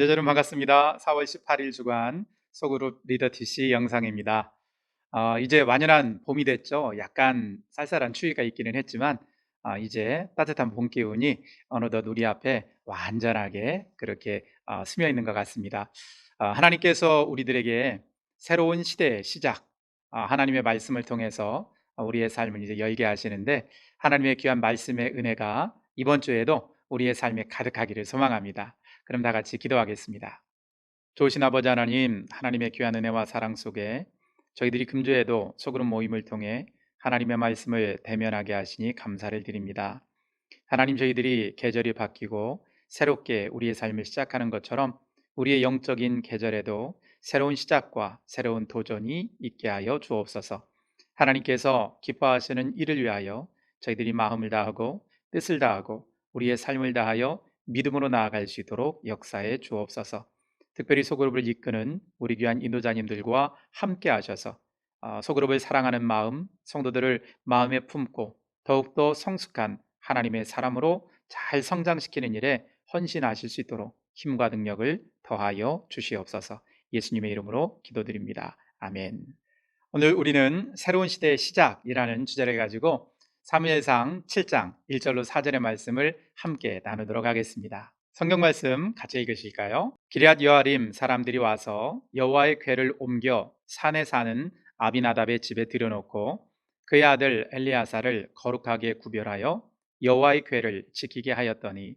네, 여러분 반갑습니다. 4월 18일 주간 소그룹 리더 TC 영상입니다. 어, 이제 완연한 봄이 됐죠. 약간 쌀쌀한 추위가 있기는 했지만 어, 이제 따뜻한 봄 기운이 어느덧 우리 앞에 완전하게 그렇게 어, 스며 있는 것 같습니다. 어, 하나님께서 우리들에게 새로운 시대의 시작, 어, 하나님의 말씀을 통해서 우리의 삶을 이제 열게 하시는데 하나님의 귀한 말씀의 은혜가 이번 주에도 우리의 삶에 가득하기를 소망합니다. 그럼 다 같이 기도하겠습니다. 좋으신 아버지 하나님, 하나님의 귀한 은혜와 사랑 속에 저희들이 금주에도 소그룹 모임을 통해 하나님의 말씀을 대면하게 하시니 감사를 드립니다. 하나님 저희들이 계절이 바뀌고 새롭게 우리의 삶을 시작하는 것처럼 우리의 영적인 계절에도 새로운 시작과 새로운 도전이 있게 하여 주옵소서. 하나님께서 기뻐하시는 일을 위하여 저희들이 마음을 다하고 뜻을 다하고 우리의 삶을 다하여 믿음으로 나아갈 수 있도록 역사에 주옵소서. 특별히 소그룹을 이끄는 우리 귀한 인도자님들과 함께 하셔서 어, 소그룹을 사랑하는 마음, 성도들을 마음에 품고 더욱더 성숙한 하나님의 사람으로 잘 성장시키는 일에 헌신하실 수 있도록 힘과 능력을 더하여 주시옵소서. 예수님의 이름으로 기도드립니다. 아멘. 오늘 우리는 새로운 시대의 시작이라는 주제를 가지고 사무엘상 7장 1절로 4절의 말씀을 함께 나누도록 하겠습니다. 성경 말씀 같이 읽으실까요? 기리앗 여아림 사람들이 와서 여호와의 궤를 옮겨 산에 사는 아비나답의 집에 들여놓고 그의 아들 엘리아사를 거룩하게 구별하여 여호와의 궤를 지키게 하였더니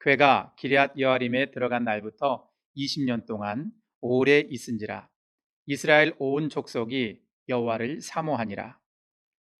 궤가 기리앗 여아림에 들어간 날부터 20년 동안 오래 있은지라 이스라엘 온 족속이 여호와를 사모하니라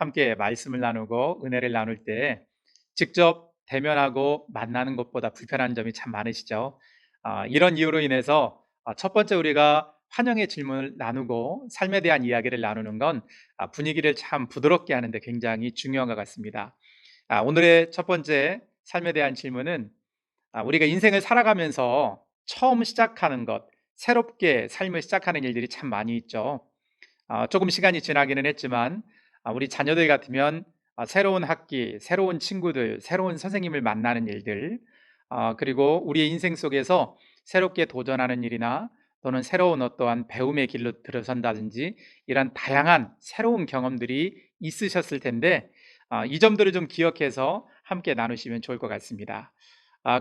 함께 말씀을 나누고 은혜를 나눌 때 직접 대면하고 만나는 것보다 불편한 점이 참 많으시죠. 아, 이런 이유로 인해서 아, 첫 번째 우리가 환영의 질문을 나누고 삶에 대한 이야기를 나누는 건 아, 분위기를 참 부드럽게 하는데 굉장히 중요한 것 같습니다. 아, 오늘의 첫 번째 삶에 대한 질문은 아, 우리가 인생을 살아가면서 처음 시작하는 것, 새롭게 삶을 시작하는 일들이 참 많이 있죠. 아, 조금 시간이 지나기는 했지만 아, 우리 자녀들 같으면 아, 새로운 학기, 새로운 친구들, 새로운 선생님을 만나는 일들, 아, 그리고 우리의 인생 속에서 새롭게 도전하는 일이나 또는 새로운 어떠한 배움의 길로 들어선다든지 이런 다양한 새로운 경험들이 있으셨을 텐데 이 점들을 좀 기억해서 함께 나누시면 좋을 것 같습니다.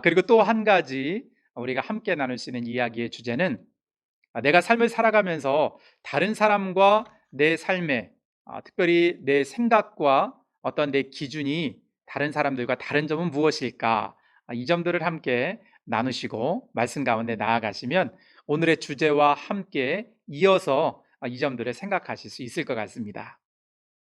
그리고 또 한 가지 우리가 함께 나눌 수 있는 이야기의 주제는 내가 삶을 살아가면서 다른 사람과 내 삶에 아, 특별히 내 생각과 어떤 내 기준이 다른 사람들과 다른 점은 무엇일까? 아, 이 점들을 함께 나누시고 말씀 가운데 나아가시면 오늘의 주제와 함께 이어서 아, 이 점들을 생각하실 수 있을 것 같습니다.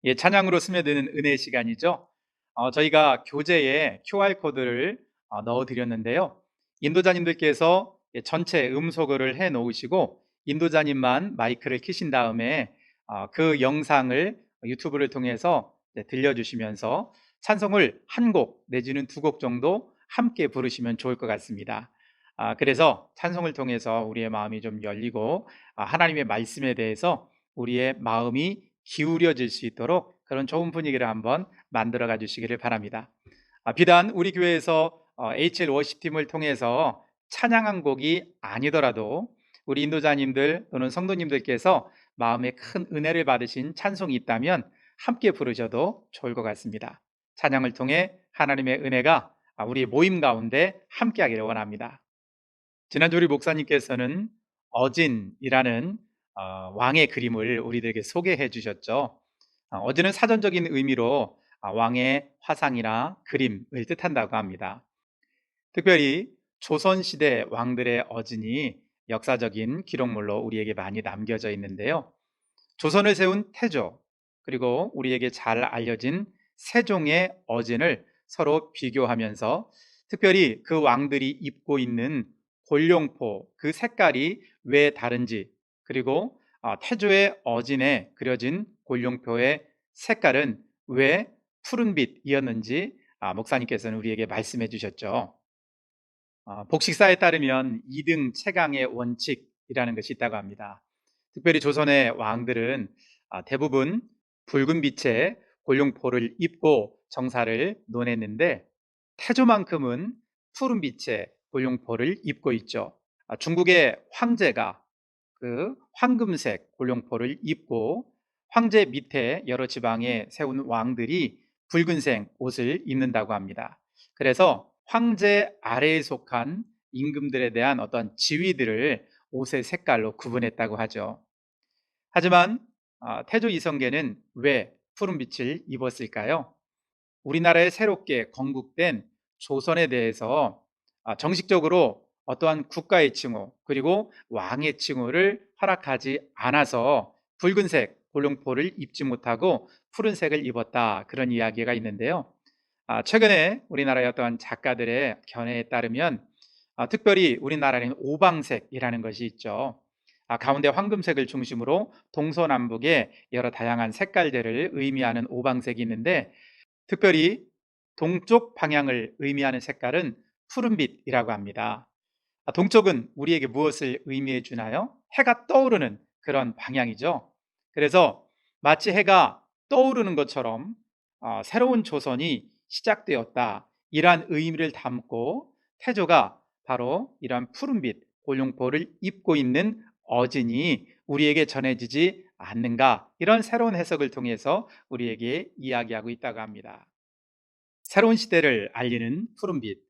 예, 찬양으로 스며드는 은혜 시간이죠. 어, 저희가 교재에 QR코드를 어, 넣어드렸는데요. 인도자님들께서 예, 전체 음소거를 해 놓으시고 인도자님만 마이크를 키신 다음에 어, 그 영상을 유튜브를 통해서 들려주시면서 찬송을 한 곡 내지는 두 곡 정도 함께 부르시면 좋을 것 같습니다. 아, 그래서 찬송을 통해서 우리의 마음이 좀 열리고 아, 하나님의 말씀에 대해서 우리의 마음이 기울여질 수 있도록 그런 좋은 분위기를 한번 만들어 가 주시기를 바랍니다. 아, 비단 우리 교회에서 어, HL 워시팀을 통해서 찬양한 곡이 아니더라도 우리 인도자님들 또는 성도님들께서 마음에 큰 은혜를 받으신 찬송이 있다면 함께 부르셔도 좋을 것 같습니다. 찬양을 통해 하나님의 은혜가 우리 모임 가운데 함께 하기를 원합니다. 지난주 우리 목사님께서는 어진이라는 어, 왕의 그림을 우리들에게 소개해 주셨죠. 어, 어진은 사전적인 의미로 어, 왕의 화상이나 그림을 뜻한다고 합니다. 특별히 조선시대 왕들의 어진이 역사적인 기록물로 우리에게 많이 남겨져 있는데요. 조선을 세운 태조, 그리고 우리에게 잘 알려진 세종의 어진을 서로 비교하면서 특별히 그 왕들이 입고 있는 골룡포 그 색깔이 왜 다른지 그리고 아, 태조의 어진에 그려진 골룡표의 색깔은 왜 푸른빛이었는지 아, 목사님께서는 우리에게 말씀해 주셨죠. 아, 복식사에 따르면 2등 최강의 원칙이라는 것이 있다고 합니다. 특별히 조선의 왕들은 아, 대부분 붉은 빛의 골룡포를 입고 정사를 논했는데 태조만큼은 푸른 빛의 골룡포를 입고 있죠. 아, 중국의 황제가 그 황금색 골룡포를 입고 황제 밑에 여러 지방에 세운 왕들이 붉은색 옷을 입는다고 합니다. 그래서 황제 아래에 속한 임금들에 대한 어떤 지위들을 옷의 색깔로 구분했다고 하죠. 하지만 아, 태조 이성계는 왜 푸른 빛을 입었을까요? 우리나라에 새롭게 건국된 조선에 대해서 아, 정식적으로 어떠한 국가의 칭호 그리고 왕의 칭호를 허락하지 않아서 붉은색 골룡포를 입지 못하고 푸른색을 입었다 그런 이야기가 있는데요. 아, 최근에 우리나라의 어떠한 작가들의 견해에 따르면 아, 특별히 우리나라에는 오방색이라는 것이 있죠. 가운데 황금색을 중심으로 동서남북의 여러 다양한 색깔들을 의미하는 오방색이 있는데 특별히 동쪽 방향을 의미하는 색깔은 푸른빛이라고 합니다. 아, 동쪽은 우리에게 무엇을 의미해 주나요? 해가 떠오르는 그런 방향이죠. 그래서 마치 해가 떠오르는 것처럼 어, 새로운 조선이 시작되었다. 이러한 의미를 담고 태조가 바로 이러한 푸른빛 골룡포를 입고 있는 어진이 우리에게 전해지지 않는가 이런 새로운 해석을 통해서 우리에게 이야기하고 있다고 합니다. 새로운 시대를 알리는 푸른빛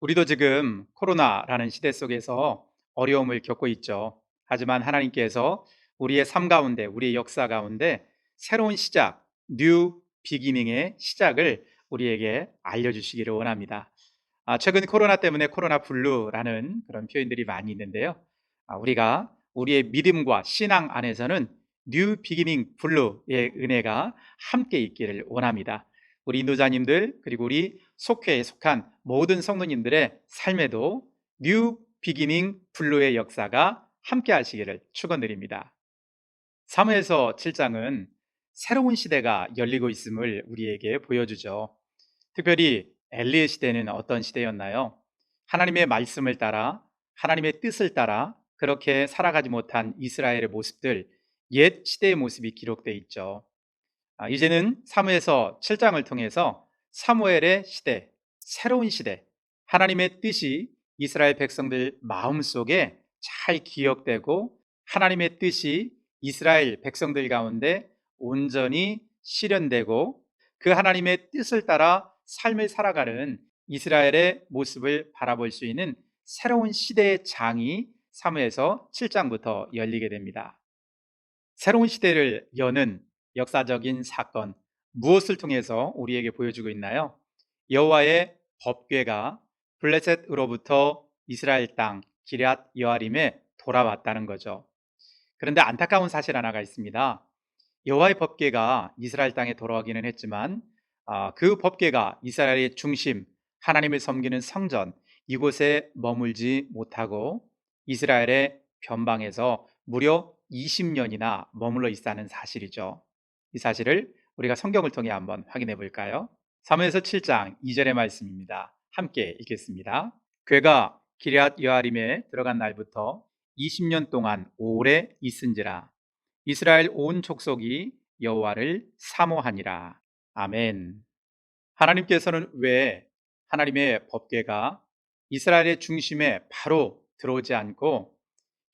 우리도 지금 코로나라는 시대 속에서 어려움을 겪고 있죠. 하지만 하나님께서 우리의 삶 가운데, 우리의 역사 가운데 새로운 시작, 뉴 비기닝의 시작을 우리에게 알려주시기를 원합니다. 아, 최근 코로나 때문에 코로나 블루라는 그런 표현들이 많이 있는데요. 아, 우리가 우리의 믿음과 신앙 안에서는 뉴 비기닝 블루의 은혜가 함께 있기를 원합니다. 우리 인도자님들 그리고 우리 속회에 속한 모든 성도님들의 삶에도 뉴 비기닝 블루의 역사가 함께 하시기를 축원드립니다. 사무에서 7장은 새로운 시대가 열리고 있음을 우리에게 보여주죠. 특별히 엘리의 시대는 어떤 시대였나요? 하나님의 말씀을 따라 하나님의 뜻을 따라 그렇게 살아가지 못한 이스라엘의 모습들, 옛 시대의 모습이 기록되어 있죠. 아, 이제는 사무에서 7장을 통해서 사무엘의 시대, 새로운 시대, 하나님의 뜻이 이스라엘 백성들 마음속에 잘 기억되고 하나님의 뜻이 이스라엘 백성들 가운데 온전히 실현되고 그 하나님의 뜻을 따라 삶을 살아가는 이스라엘의 모습을 바라볼 수 있는 새로운 시대의 장이 사무에서 7장부터 열리게 됩니다. 새로운 시대를 여는 역사적인 사건 무엇을 통해서 우리에게 보여주고 있나요? 여호와의 법궤가 블레셋으로부터 이스라엘 땅 기럇 여아림에 돌아왔다는 거죠. 그런데 안타까운 사실 하나가 있습니다. 여호와의 법궤가 이스라엘 땅에 돌아오기는 했지만 아, 그 법궤가 이스라엘의 중심 하나님을 섬기는 성전 이곳에 머물지 못하고 이스라엘의 변방에서 무려 20년이나 머물러 있다는 사실이죠. 이 사실을 우리가 성경을 통해 한번 확인해 볼까요? 3에서 7장 2절의 말씀입니다. 함께 읽겠습니다. 괴가 기리앗 여아림에 들어간 날부터 20년 동안 오래 있은지라 이스라엘 온 족속이 여호와를 사모하니라. 아멘. 하나님께서는 왜 하나님의 법궤가 이스라엘의 중심에 바로 들어오지 않고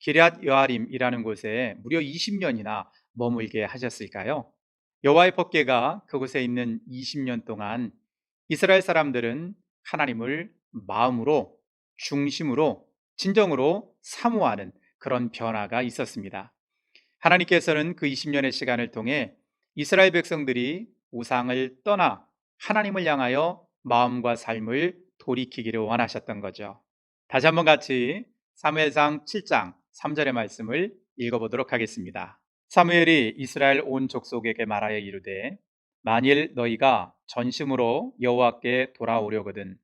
기리앗 여아림이라는 곳에 무려 20년이나 머물게 하셨을까요? 여호와의 법궤가 그곳에 있는 20년 동안 이스라엘 사람들은 하나님을 마음으로 중심으로 진정으로 사모하는 그런 변화가 있었습니다. 하나님께서는 그 20년의 시간을 통해 이스라엘 백성들이 우상을 떠나 하나님을 향하여 마음과 삶을 돌이키기를 원하셨던 거죠. 다시 한번 같이 사무엘상 7장 3절의 말씀을 읽어보도록 하겠습니다. 사무엘이 이스라엘 온 족속에게 말하여 이르되 만일 너희가 전심으로 여호와께 돌아오려거든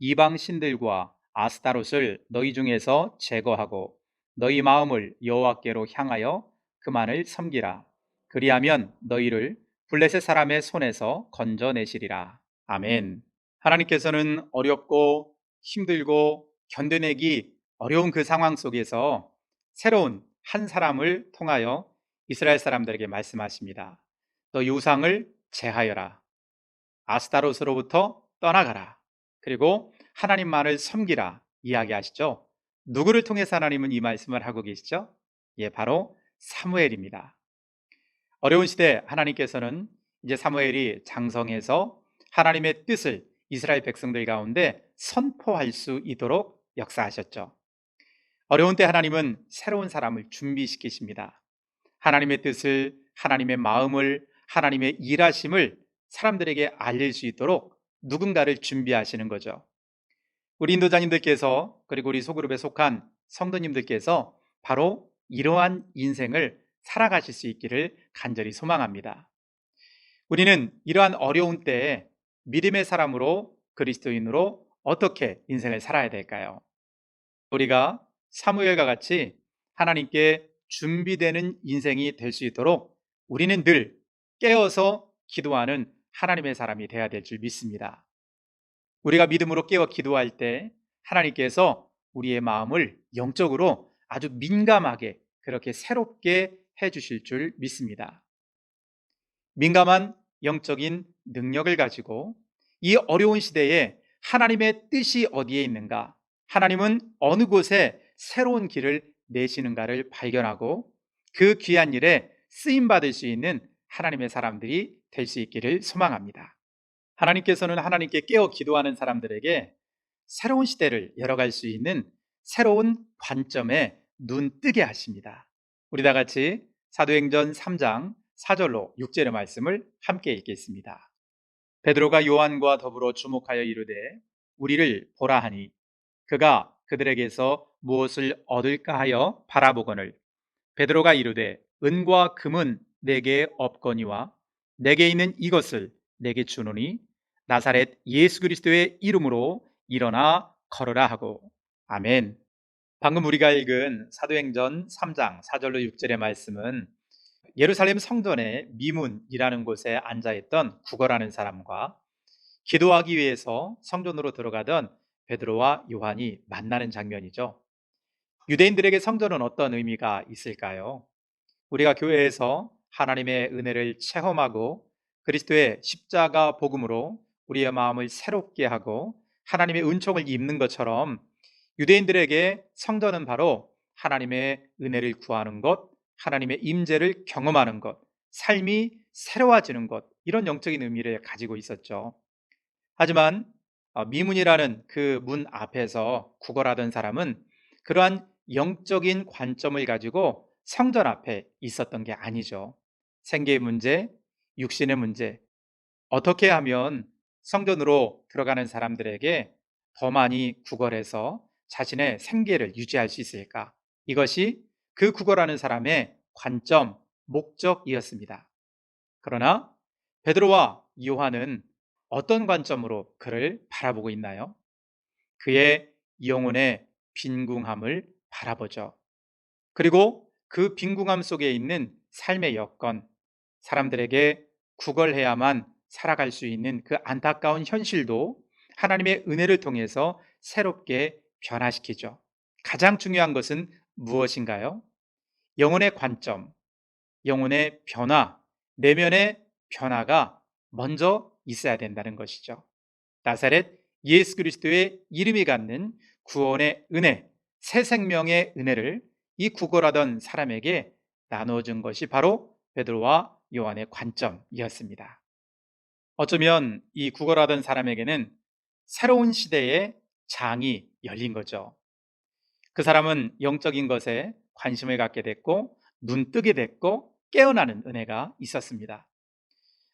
이방 신들과 아스타롯을 너희 중에서 제거하고 너희 마음을 여호와께로 향하여 그만을 섬기라. 그리하면 너희를 블레셋 사람의 손에서 건져내시리라. 아멘. 하나님께서는 어렵고 힘들고 견뎌내기 어려운 그 상황 속에서 새로운 한 사람을 통하여 이스라엘 사람들에게 말씀하십니다. 너 유상을 제하여라. 아스타롯으로부터 떠나가라. 그리고 하나님만을 섬기라. 이야기하시죠. 누구를 통해서 하나님은 이 말씀을 하고 계시죠? 예, 바로 사무엘입니다. 어려운 시대 하나님께서는 이제 사무엘이 장성해서 하나님의 뜻을 이스라엘 백성들 가운데 선포할 수 있도록 역사하셨죠. 어려운 때 하나님은 새로운 사람을 준비시키십니다. 하나님의 뜻을, 하나님의 마음을, 하나님의 일하심을 사람들에게 알릴 수 있도록 누군가를 준비하시는 거죠. 우리 인도자님들께서 그리고 우리 소그룹에 속한 성도님들께서 바로 이러한 인생을 살아가실 수 있기를 간절히 소망합니다. 우리는 이러한 어려운 때에 믿음의 사람으로 그리스도인으로 어떻게 인생을 살아야 될까요? 우리가 사무엘과 같이 하나님께 준비되는 인생이 될 수 있도록 우리는 늘 깨어서 기도하는 하나님의 사람이 되어야 될 줄 믿습니다. 우리가 믿음으로 깨어 기도할 때 하나님께서 우리의 마음을 영적으로 아주 민감하게 그렇게 새롭게 해 주실 줄 믿습니다. 민감한 영적인 능력을 가지고 이 어려운 시대에 하나님의 뜻이 어디에 있는가? 하나님은 어느 곳에 새로운 길을 내시는가를 발견하고 그 귀한 일에 쓰임 받을 수 있는 하나님의 사람들이 될 수 있기를 소망합니다. 하나님께서는 하나님께 깨어 기도하는 사람들에게 새로운 시대를 열어갈 수 있는 새로운 관점에 눈 뜨게 하십니다. 우리 다 같이 사도행전 3장 4절로 6절의 말씀을 함께 읽겠습니다. 베드로가 요한과 더불어 주목하여 이르되 우리를 보라 하니 그가 그들에게서 무엇을 얻을까 하여 바라보거늘 베드로가 이르되 은과 금은 내게 없거니와 내게 있는 이것을 내게 주노니 나사렛 예수 그리스도의 이름으로 일어나 걸어라 하고 아멘. 방금 우리가 읽은 사도행전 3장 4절로 6절의 말씀은 예루살렘 성전의 미문이라는 곳에 앉아 있던 구걸하는 사람과 기도하기 위해서 성전으로 들어가던 베드로와 요한이 만나는 장면이죠. 유대인들에게 성전은 어떤 의미가 있을까요? 우리가 교회에서 하나님의 은혜를 체험하고 그리스도의 십자가 복음으로 우리의 마음을 새롭게 하고 하나님의 은총을 입는 것처럼 유대인들에게 성전은 바로 하나님의 은혜를 구하는 것, 하나님의 임재를 경험하는 것, 삶이 새로워지는 것 이런 영적인 의미를 가지고 있었죠. 하지만 어, 미문이라는 그 문 앞에서 구걸하던 사람은 그러한 영적인 관점을 가지고 성전 앞에 있었던 게 아니죠. 생계의 문제, 육신의 문제, 어떻게 하면 성전으로 들어가는 사람들에게 더 많이 구걸해서 자신의 생계를 유지할 수 있을까? 이것이 그 구걸하는 사람의 관점, 목적이었습니다. 그러나 베드로와 요한은 어떤 관점으로 그를 바라보고 있나요? 그의 영혼의 빈궁함을 바라보죠. 그리고 그 빈궁함 속에 있는 삶의 여건, 사람들에게 구걸해야만 살아갈 수 있는 그 안타까운 현실도 하나님의 은혜를 통해서 새롭게 변화시키죠. 가장 중요한 것은 무엇인가요? 영혼의 관점, 영혼의 변화, 내면의 변화가 먼저 있어야 된다는 것이죠. 나사렛 예수 그리스도의 이름이 갖는 구원의 은혜, 새 생명의 은혜를 이 구걸하던 사람에게 나눠준 것이 바로 베드로와 요한의 관점이었습니다. 어쩌면 이 구걸하던 사람에게는 새로운 시대의 장이 열린 거죠. 그 사람은 영적인 것에 관심을 갖게 됐고 눈 뜨게 됐고 깨어나는 은혜가 있었습니다.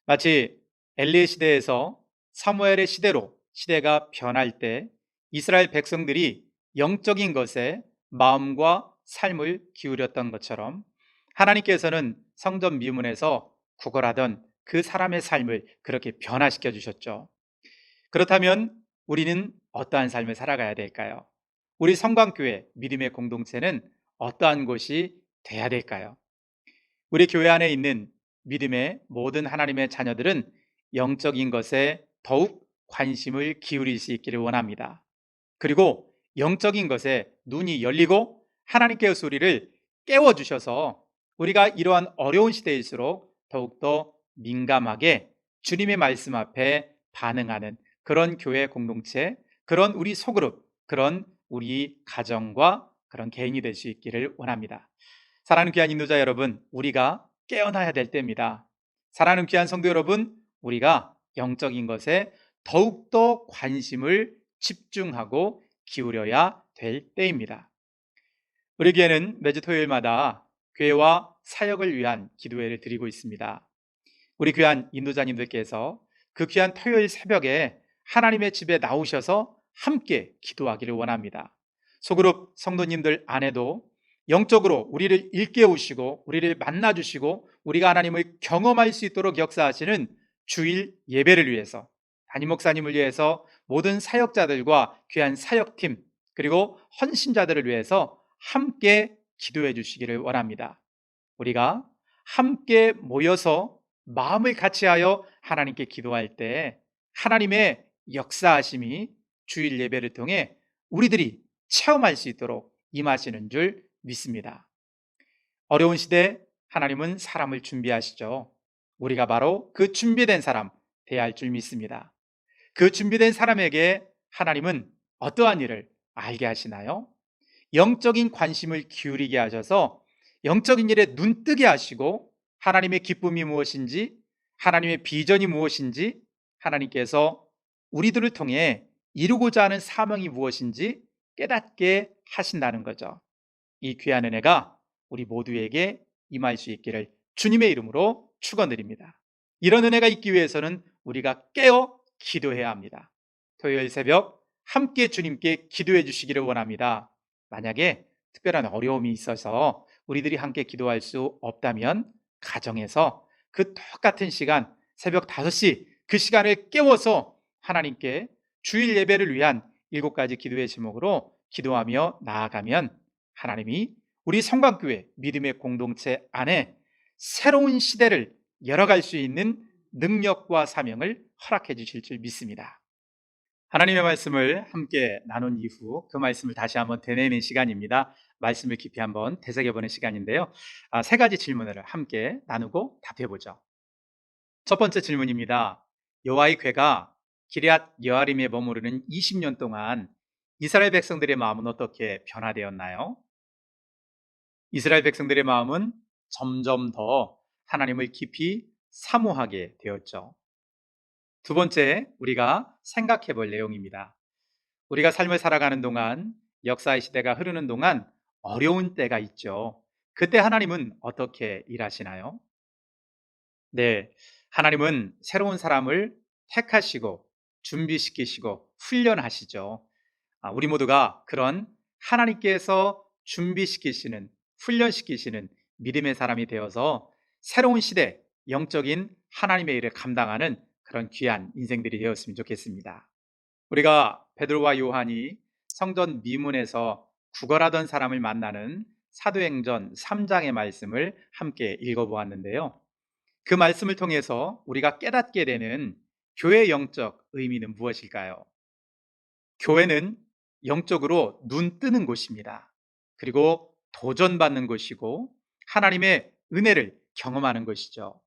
마치 엘리의 시대에서 사무엘의 시대로 시대가 변할 때 이스라엘 백성들이 영적인 것에 마음과 삶을 기울였던 것처럼 하나님께서는 성전 미문에서 구걸하던 그 사람의 삶을 그렇게 변화시켜 주셨죠. 그렇다면 우리는 어떠한 삶을 살아가야 될까요? 우리 성광교회 믿음의 공동체는 어떠한 곳이 돼야 될까요? 우리 교회 안에 있는 믿음의 모든 하나님의 자녀들은 영적인 것에 더욱 관심을 기울일 수 있기를 원합니다. 그리고 영적인 것에 눈이 열리고 하나님께의 소리를 깨워주셔서 우리가 이러한 어려운 시대일수록 더욱더 민감하게 주님의 말씀 앞에 반응하는 그런 교회 공동체, 그런 우리 소그룹, 그런 우리 가정과 그런 개인이 될 수 있기를 원합니다. 사랑하는 귀한 인도자 여러분, 우리가 깨어나야 될 때입니다. 사랑하는 귀한 성도 여러분, 우리가 영적인 것에 더욱더 관심을 집중하고 기울여야 될 때입니다. 우리 교회는 매주 토요일마다 교회와 사역을 위한 기도회를 드리고 있습니다. 우리 귀한 인도자님들께서 그 귀한 토요일 새벽에 하나님의 집에 나오셔서 함께 기도하기를 원합니다. 소그룹 성도님들 안에도 영적으로 우리를 일깨우시고 우리를 만나 주시고 우리가 하나님을 경험할 수 있도록 역사하시는 주일 예배를 위해서 담임 목사님을 위해서 모든 사역자들과 귀한 사역팀 그리고 헌신자들을 위해서 함께 기도해 주시기를 원합니다. 우리가 함께 모여서 마음을 같이하여 하나님께 기도할 때 하나님의 역사하심이 주일 예배를 통해 우리들이 체험할 수 있도록 임하시는 줄 믿습니다. 어려운 시대 하나님은 사람을 준비하시죠. 우리가 바로 그 준비된 사람 대할 줄 믿습니다. 그 준비된 사람에게 하나님은 어떠한 일을 알게 하시나요? 영적인 관심을 기울이게 하셔서 영적인 일에 눈뜨게 하시고 하나님의 기쁨이 무엇인지 하나님의 비전이 무엇인지 하나님께서 우리들을 통해 이루고자 하는 사명이 무엇인지 깨닫게 하신다는 거죠. 이 귀한 은혜가 우리 모두에게 임할 수 있기를 주님의 이름으로 축원드립니다. 이런 은혜가 있기 위해서는 우리가 깨어 기도해야 합니다. 토요일 새벽 함께 주님께 기도해 주시기를 원합니다. 만약에 특별한 어려움이 있어서 우리들이 함께 기도할 수 없다면 가정에서 그 똑같은 시간 새벽 5시 그 시간을 깨워서 하나님께 주일 예배를 위한 일곱 가지 기도의 제목으로 기도하며 나아가면 하나님이 우리 성광교회 믿음의 공동체 안에 새로운 시대를 열어갈 수 있는 능력과 사명을 허락해 주실 줄 믿습니다. 하나님의 말씀을 함께 나눈 이후 그 말씀을 다시 한번 되뇌는 시간입니다. 말씀을 깊이 한번 되새겨보는 시간인데요. 아, 세 가지 질문을 함께 나누고 답해보죠. 첫 번째 질문입니다. 여호와의 괴가 기리앗 여아림에 머무르는 20년 동안 이스라엘 백성들의 마음은 어떻게 변화되었나요? 이스라엘 백성들의 마음은 점점 더 하나님을 깊이 사모하게 되었죠. 두 번째, 우리가 생각해 볼 내용입니다. 우리가 삶을 살아가는 동안, 역사의 시대가 흐르는 동안 어려운 때가 있죠. 그때 하나님은 어떻게 일하시나요? 네, 하나님은 새로운 사람을 택하시고 준비시키시고 훈련하시죠. 아, 우리 모두가 그런 하나님께서 준비시키시는 훈련시키시는 믿음의 사람이 되어서 새로운 시대, 영적인 하나님의 일을 감당하는 그런 귀한 인생들이 되었으면 좋겠습니다. 우리가 베드로와 요한이 성전 미문에서 구걸하던 사람을 만나는 사도행전 3장의 말씀을 함께 읽어보았는데요. 그 말씀을 통해서 우리가 깨닫게 되는 교회 영적 의미는 무엇일까요? 교회는 영적으로 눈 뜨는 곳입니다. 그리고 도전받는 곳이고 하나님의 은혜를 경험하는 것이죠.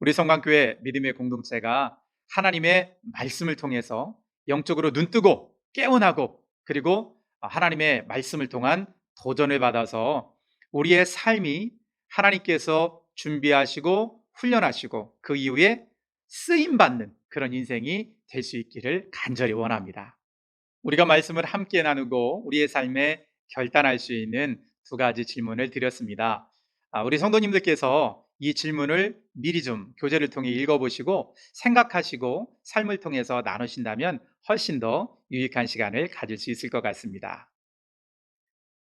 우리 성광교회 믿음의 공동체가 하나님의 말씀을 통해서 영적으로 눈뜨고 깨어나고 그리고 하나님의 말씀을 통한 도전을 받아서 우리의 삶이 하나님께서 준비하시고 훈련하시고 그 이후에 쓰임받는 그런 인생이 될 수 있기를 간절히 원합니다. 우리가 말씀을 함께 나누고 우리의 삶에 결단할 수 있는 두 가지 질문을 드렸습니다. 아, 우리 성도님들께서 이 질문을 미리 좀 교재를 통해 읽어보시고 생각하시고 삶을 통해서 나누신다면 훨씬 더 유익한 시간을 가질 수 있을 것 같습니다.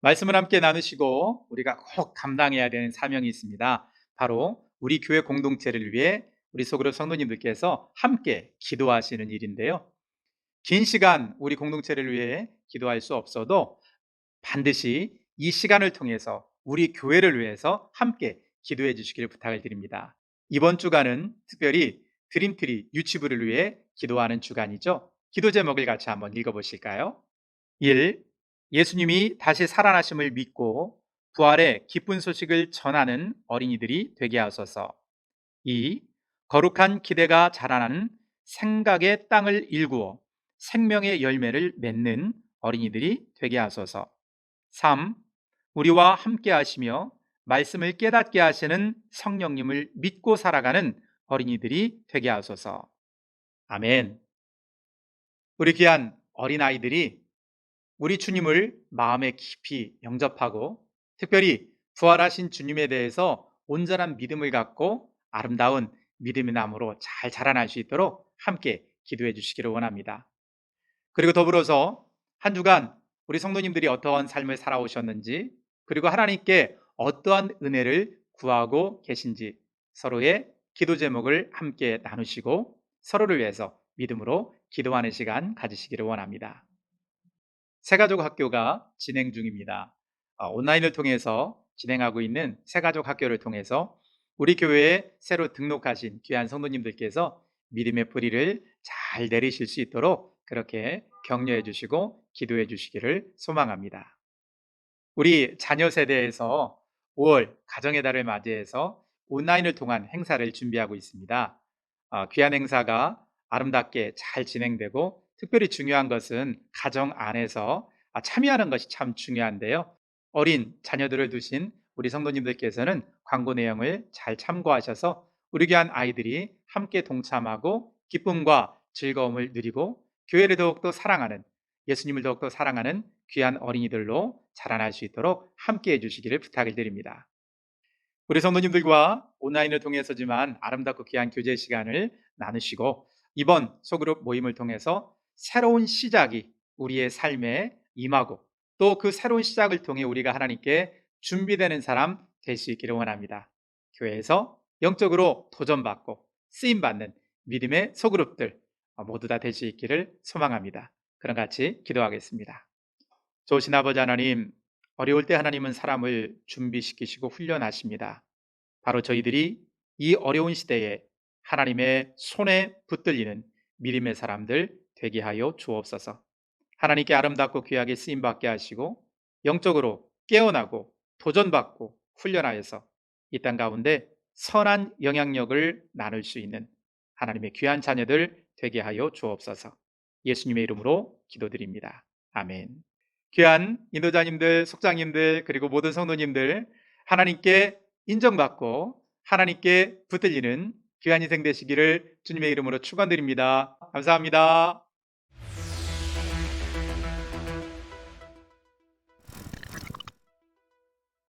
말씀을 함께 나누시고 우리가 꼭 감당해야 되는 사명이 있습니다. 바로 우리 교회 공동체를 위해 우리 속으로 성도님들께서 함께 기도하시는 일인데요. 긴 시간 우리 공동체를 위해 기도할 수 없어도 반드시 이 시간을 통해서 우리 교회를 위해서 함께 기도해 주시기를 부탁을 드립니다. 이번 주간은 특별히 드림트리 유치부를 위해 기도하는 주간이죠. 기도 제목을 같이 한번 읽어보실까요? 1. 예수님이 다시 살아나심을 믿고 부활의 기쁜 소식을 전하는 어린이들이 되게 하소서. 2. 거룩한 기대가 자라나는 생각의 땅을 일구어 생명의 열매를 맺는 어린이들이 되게 하소서. 3. 우리와 함께 하시며 말씀을 깨닫게 하시는 성령님을 믿고 살아가는 어린이들이 되게 하소서. 아멘. 우리 귀한 어린아이들이 우리 주님을 마음에 깊이 영접하고 특별히 부활하신 주님에 대해서 온전한 믿음을 갖고 아름다운 믿음의 나무로 잘 자라날 수 있도록 함께 기도해 주시기를 원합니다. 그리고 더불어서 한 주간 우리 성도님들이 어떠한 삶을 살아오셨는지 그리고 하나님께 어떠한 은혜를 구하고 계신지 서로의 기도 제목을 함께 나누시고 서로를 위해서 믿음으로 기도하는 시간 가지시기를 원합니다. 새가족 학교가 진행 중입니다. 어, 온라인을 통해서 진행하고 있는 새가족 학교를 통해서 우리 교회에 새로 등록하신 귀한 성도님들께서 믿음의 뿌리를 잘 내리실 수 있도록 그렇게 격려해 주시고 기도해 주시기를 소망합니다. 우리 자녀 세대에서 5월 가정의 달을 맞이해서 온라인을 통한 행사를 준비하고 있습니다. 어, 귀한 행사가 아름답게 잘 진행되고 특별히 중요한 것은 가정 안에서 아, 참여하는 것이 참 중요한데요. 어린 자녀들을 두신 우리 성도님들께서는 광고 내용을 잘 참고하셔서 우리 귀한 아이들이 함께 동참하고 기쁨과 즐거움을 누리고 교회를 더욱더 사랑하는 예수님을 더욱더 사랑하는 귀한 어린이들로 자라날 수 있도록 함께 해주시기를 부탁을 드립니다. 우리 성도님들과 온라인을 통해서지만 아름답고 귀한 교제 시간을 나누시고 이번 소그룹 모임을 통해서 새로운 시작이 우리의 삶에 임하고 또 그 새로운 시작을 통해 우리가 하나님께 준비되는 사람 있기를 원합니다. 교회에서 영적으로 도전받고 쓰임받는 믿음의 소그룹들 모두 다 될 수 있기를 소망합니다. 그럼 같이 기도하겠습니다. 좋으신 아버지 하나님, 어려울 때 하나님은 사람을 준비시키시고 훈련하십니다. 바로 저희들이 이 어려운 시대에 하나님의 손에 붙들리는 믿음의 사람들 되게 하여 주옵소서. 하나님께 아름답고 귀하게 쓰임 받게 하시고 영적으로 깨어나고 도전받고 훈련하여서 이 땅 가운데 선한 영향력을 나눌 수 있는 하나님의 귀한 자녀들 되게 하여 주옵소서. 예수님의 이름으로 기도드립니다. 아멘. 귀한 인도자님들, 속장님들, 그리고 모든 성도님들, 하나님께 인정받고 하나님께 붙들리는 귀한 인생 되시기를 주님의 이름으로 축원드립니다. 감사합니다.